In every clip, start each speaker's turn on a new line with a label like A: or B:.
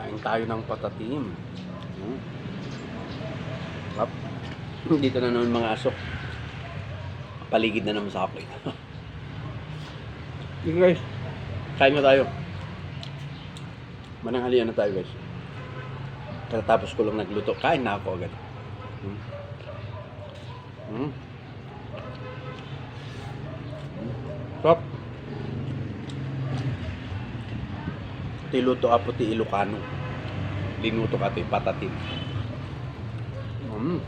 A: Kain tayo ng patatim. Hmm. Up. Dito na naman mga asok. Paligid na naman sa akin. Sige guys. Kain na tayo. Mananghalian na tayo guys. Katapos ko lang nagluto. Kain na ako agad. Hmm. Hmm. Stop. Tiluto apo ti Ilocano. Linuto ka ti patatim. Mm.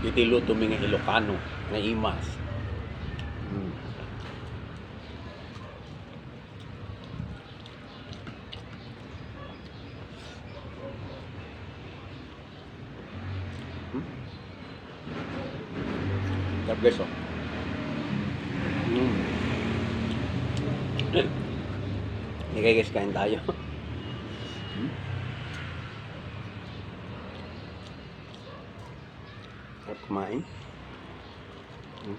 A: Titiluto mi nga Ilocano nga imas. Mm. Sarap guys oh. Mm. Okay guys, kain tayo. Hmm? Sarap kumain. Hmm.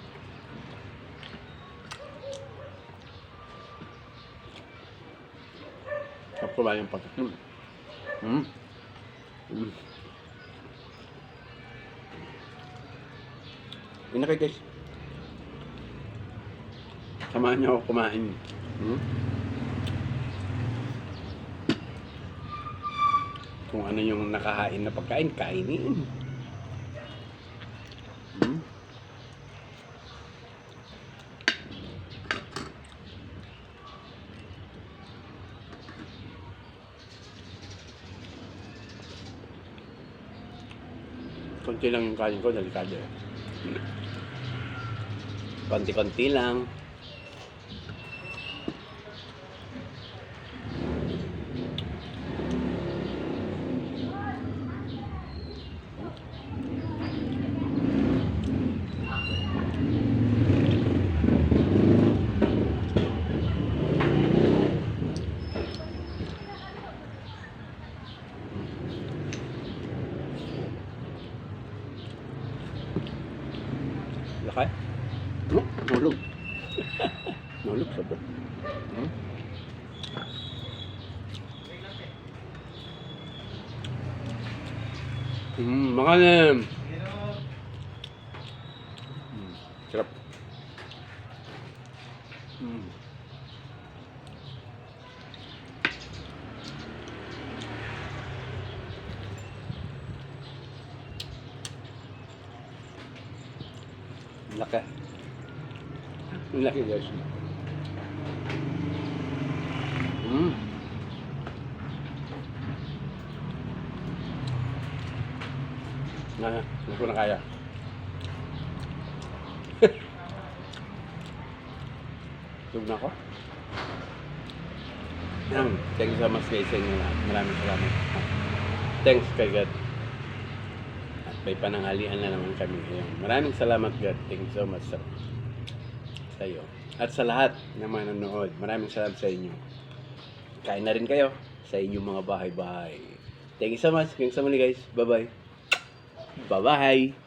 A: Sarap kumain yung patatim. Hmm. Hmm. Yun na kayo guys. Samahan niyo ako kumain. Hmm? Kung ano yung nakahain na pagkain, kainin. Hmm? Konti lang yung kain ko, delikado. Konti-konti lang. Laki. Nulog. Nulog sa to. Hmm? Mga nem. Hmm, sarap. Hmm. Laki. Laki guys. Mm. Na, hindi ko na kaya. Tulog na ako. Yan. Thank you so much guys sa inyo lahat. Maraming salamat. Thanks kay God. At may pananghalian na naman kami ngayon. Maraming salamat God. Thank you so much sa, sa iyo. At sa lahat ng mga nanonood. Maraming salamat sa inyo. Kain na rin kayo sa inyong mga bahay-bahay. Thank you so much. Hanggang sa muli guys. Bye-bye. Bye-bye.